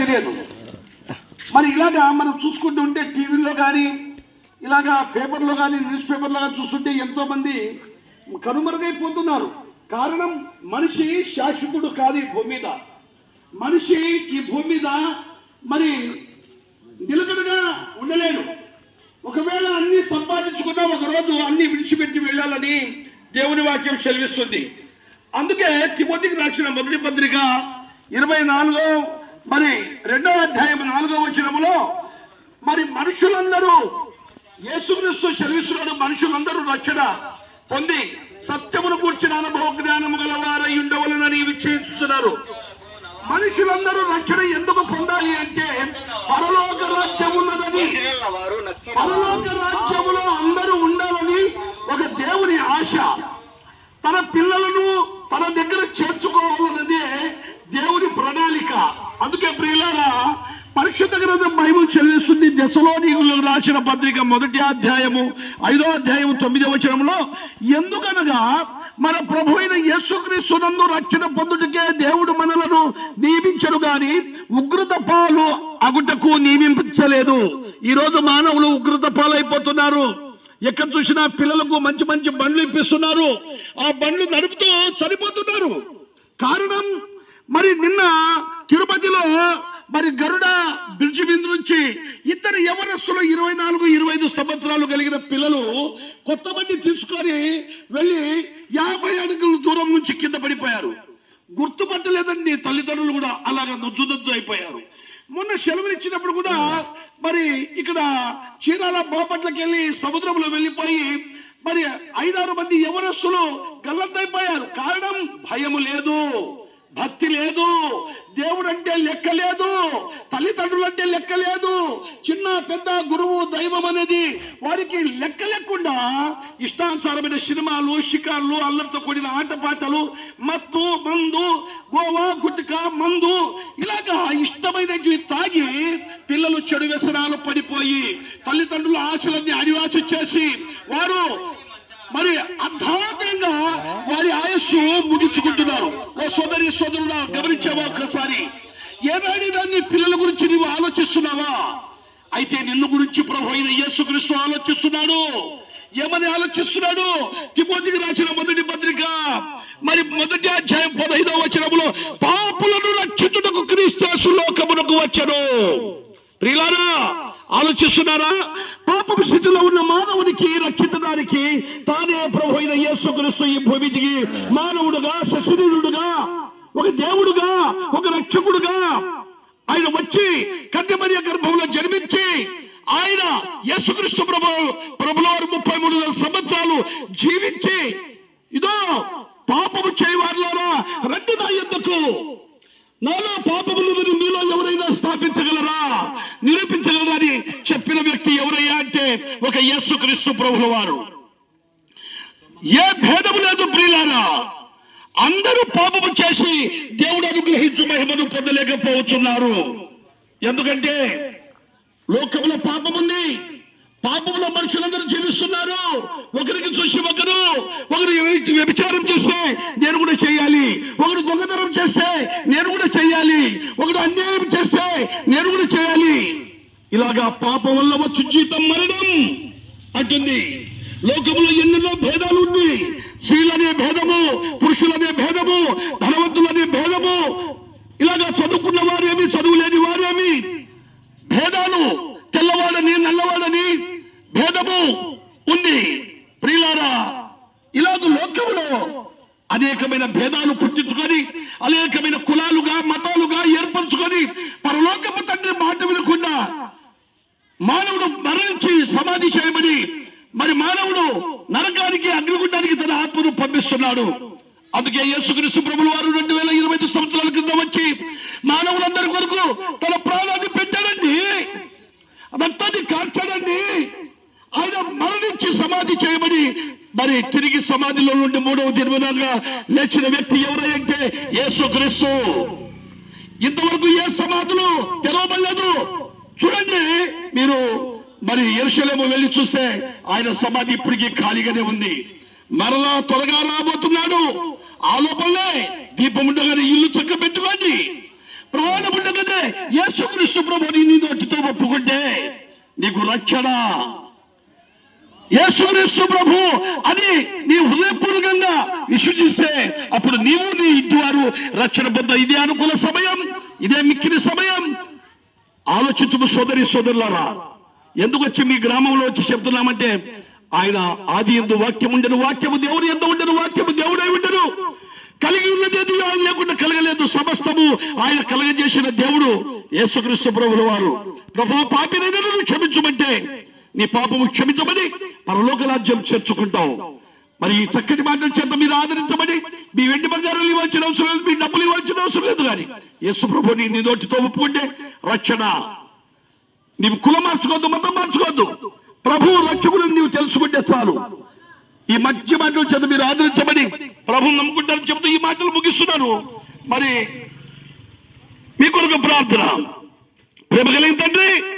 తెలియదు. మరి ఇలాగా మనం చూసుకుంటూ ఉంటే టీవీలో కానీ ఇలాగా పేపర్లో కానీ న్యూస్ పేపర్లో కానీ చూస్తుంటే ఎంతోమంది కనుమరుగైపోతున్నారు. కారణం మనిషి శాశ్వతుడు కాదు ఈ భూమి మీద. మనిషి ఈ భూమి మీద మరి నిలకడగా ఉండలేడు. ఒకవేళ అన్ని సంపాదించుకున్నా ఒక రోజు అన్ని విడిచిపెట్టి వెళ్ళాలని దేవుని వాక్యం సెలవిస్తుంది. అందుకే తిమోతికి రాసిన మొదటి పత్రిక ఇరవై నాలుగో మరి రెండో అధ్యాయం నాలుగో వచనములో మరి మనుషులందరూ యేసుక్రీస్తు సెలవిస్తున్నాడు మనుషులందరూ రక్షణ పొంది సత్యమును కూర్చిన అనుభవ జ్ఞానము గలవారై ఉండవలనని విచ్చేస్తున్నారు మనుషులందరూ రక్షణ ఎందుకు పొందాలి అంటే పరలోక రాజ్యం ఉన్నదని పరలోక రాజ్యములో అందరూ ఉండాలని ఒక దేవుని ఆశ. తన పిల్లలను తన దగ్గర చేర్చుకోవాలన్నదే అందుకే ప్రియులారా పరిశుద్ధ గ్రంథం బైబుల్ చదివిస్తుంది. దశలోనికులకు రాసిన పత్రిక మొదటి అధ్యాయము ఐదో అధ్యాయము తొమ్మిదవ వచనంలో ఎందుకనగా మన ప్రభు అయిన యేసుక్రీస్తునందు రక్షణ పొందుటకే దేవుడు మనలను నియమించడు గాని ఉగ్రత పాలు అగుటకు నియమించలేదు. ఈరోజు మానవులు ఉగ్రత పాలైపోతున్నారు. ఎక్కడ చూసినా పిల్లలకు మంచి మంచి బండ్లు ఇప్పిస్తున్నారు. ఆ బండ్లు నడుపుతూ చనిపోతున్నారు. కారణం మరి నిన్న తిరుపతిలో మరి గరుడ బ్రిడ్జి మీద నుంచి ఇద్దరు యవనస్తులు ఇరవై నాలుగు ఇరవై ఐదు సంవత్సరాలు కలిగిన పిల్లలు కొత్త బండి తీసుకొని వెళ్ళి యాభై అడుగుల దూరం నుంచి కింద పడిపోయారు. గుర్తుపట్టలేదండి తల్లిదండ్రులు కూడా అలాగ నొజ్జు నొజ్జు అయిపోయారు. మొన్న సెలవులు ఇచ్చినప్పుడు కూడా మరి ఇక్కడ చీరాల బాపట్లకి వెళ్ళి సముద్రంలో వెళ్ళిపోయి మరి ఐదారు మంది యవనస్తులు గల్లంతైపోయారు. కారణం భయము లేదు. భక్తి లేదు. దేవుడు అంటే లెక్క లేదు. తల్లిదండ్రులు అంటే లెక్క లేదు. చిన్న పెద్ద గురువు దైవం అనేది వారికి లెక్క లేకుండా ఇష్టానుసారమైన సినిమాలు షికార్లు అల్లరితో కూడిన ఆటపాటలు మత్తు మందు గోవా గుట్క మందు ఇలాగా ఇష్టమైనవి తాగి పిల్లలు చెడు వ్యసనాలు పడిపోయి తల్లిదండ్రుల ఆశలన్నీ అడివాసి చేసి వారు మరి అర్ధాంతంగా వారి ఆయుస్సు ముగించుకుంటున్నారు. ఓ సోదరి సోదరుడా గమనించావా ఒక్కసారి ఏనాడి నీ పిల్లల గురించి నీవు ఆలోచిస్తున్నావా? అయితే నిన్ను గురించి ప్రభు అయిన యేసుక్రీస్తు ఆలోచిస్తున్నాడు. ఏమని ఆలోచిస్తున్నాడు? తిమోతికి రాసిన మొదటి పత్రిక. మరి మొదటి అధ్యాయం పదహైదవ వచనములో పాపులను రక్షితుటకు క్రీస్తు లోకమునకు వచ్చను ప్రియులారా ఆలోచిస్తున్నారా? పాపపు స్థితిలో ఉన్న మానవునికి రక్షించడానికి తానే ప్రభు అయిన యేసుక్రీస్తు ఈ భూమికి మానవుడుగా శశరీరుడుగా ఒక దేవుడుగా ఒక రక్షకుడుగా ఆయన వచ్చి కన్యమర్య గర్భంలో జన్మించి ఆయన యేసుక్రీస్తు ప్రభు ప్రభులవారు ముప్పై మూడు వేల సంవత్సరాలు జీవించి ఇదో పాపము చేయవారులారా రండి నా ఎందుకు నాలో పాపములు మీరు మీలో ఎవరైనా స్థాపించగలరా నిరూపించగలరా అని చెప్పిన వ్యక్తి ఎవరయ్యా అంటే ఒక యేసు క్రీస్తు ప్రభుల వారు ఏ భేదము లేదు ప్రియులారా. అందరూ పాపము చేసి దేవుడు అనుగ్రహించు మహిమను పొందలేకపోతున్నారు ఎందుకంటే లోకంలో పాపం ఉంది పాపంలో మనుషులందరూ జీవిస్తున్నారు. ఒకరికి చూసి ఒకరు ఒకరు వ్యభిచారం చేస్తే నేను కూడా చేయాలి. ఒకరు దొంగతనం చేస్తే నేను కూడా చేయాలి. ఒకడు అన్యాయం చేస్తే నేను కూడా చేయాలి. ఇలాగా పాపం వల్ల వచ్చు జీతం మరణం అంటుంది. లోకంలో ఎన్నెన్నో భేదాలు ఉంది. స్త్రీలనే భేదము పురుషులనే భేదము ధనవంతులనే భేదము. ఇలాగా చదువుకున్న వారేమి చదువు లేని వారేమి? భేదాలు తెల్లవాడని నల్లవాడని భేదము ఉంది. ప్రియులారా ఇలాగ లోకంలో అనేకమైన భేదాలు పుట్టించుకొని అనేకమైన కులాలుగా మతాలుగా ఏర్పరచుకొని పరలోకపు తండ్రి మాట వినకుండా మానవుడు మరణించి సమాధి చేయమని మరి మానవుడు నరకానికి అగ్నిగుండానికి తన ఆత్మను పంపిస్తున్నాడు. అందుకే యేసుక్రీస్తు ప్రభులు వారు రెండు వేల ఇరవై ఐదు సంవత్సరాల క్రితం వచ్చి మానవులందరి కొరకు తన ప్రాణాన్ని పెట్టాడండి. రక్తాన్ని కార్చాడండి. ఆయన మరణించి సమాధి చేయబడి మరి తిరిగి సమాధిలో నుండి మూడవ దినముగా లేచిన వ్యక్తి ఎవరంటే యేసుక్రీస్తు. ఇంతవరకు ఏ సమాధులు తెరవబడలేదు. చూడండి మీరు మరి ఎరుషలేము వెళ్ళి చూస్తే ఆయన సమాధి ఇప్పటికీ ఖాళీగానే ఉంది. మరలా త్వరగా రాబోతున్నాడు. ఆ లోపలే దీపం ఉండగానే ఇల్లు చక్క పెట్టుకోండి. ప్రమాణం ఉండగానే యేసుక్రీస్తు ప్రభుని నీ నోటితో ఒప్పుకుంటే నీకు రక్షణ. యేసుక్రీస్తు ప్రభు అని నీ హృదయపూర్వకంగా విశ్వసిస్తే అప్పుడు నీవు నీ ఇంటి వారు రక్షణ పొంద ఇదే అనుకూల సమయం ఇదే మిక్కిన సమయం. ఆలోచించము సోదరి సోదరులారా ఎందుకు వచ్చి మీ గ్రామంలో వచ్చి చెప్తున్నామంటే ఆయన ఆది ఎందు వాక్యం ఉండను వాక్యము దేవుడు ఎందు ఉండను వాక్యము దేవుడై ఉండను. కలిగి ఉన్నది ఆయన లేకుండా కలగలేదు. సమస్తము ఆయన కలగజేసిన దేవుడు యేసుక్రీస్తు ప్రభుల వారు. ప్రభా పాపినైనా క్షమించమంటే నీ పాపము క్షమించమని పరలోక రాజ్యం చేర్చుకుంటావు. మరి ఈ చక్కటి మాటల చేత మీరు ఆదరించమని మీ వెండి బంగారాలు ఇవ్వాల్సిన అవసరం లేదు మీ డబ్బులు ఇవ్వాల్సిన అవసరం లేదు కానీ యేసు ప్రభుని నీ నోటితో ఒప్పుకుంటే రక్షణ. నీవు కులం మార్చుకోవద్దు మతం మార్చుకోవద్దు. ప్రభు రక్షకుడు నీవు తెలుసుకుంటే చాలు. ఈ మధ్య మాటలు చేత మీరు ఆదరించమని ప్రభు నమ్ముకుంటారని చెబుతూ ఈ మాటలు ముగిస్తున్నాను. మరి మీ కొరకు ప్రార్థన. ప్రేమ కలిగిన తండ్రి.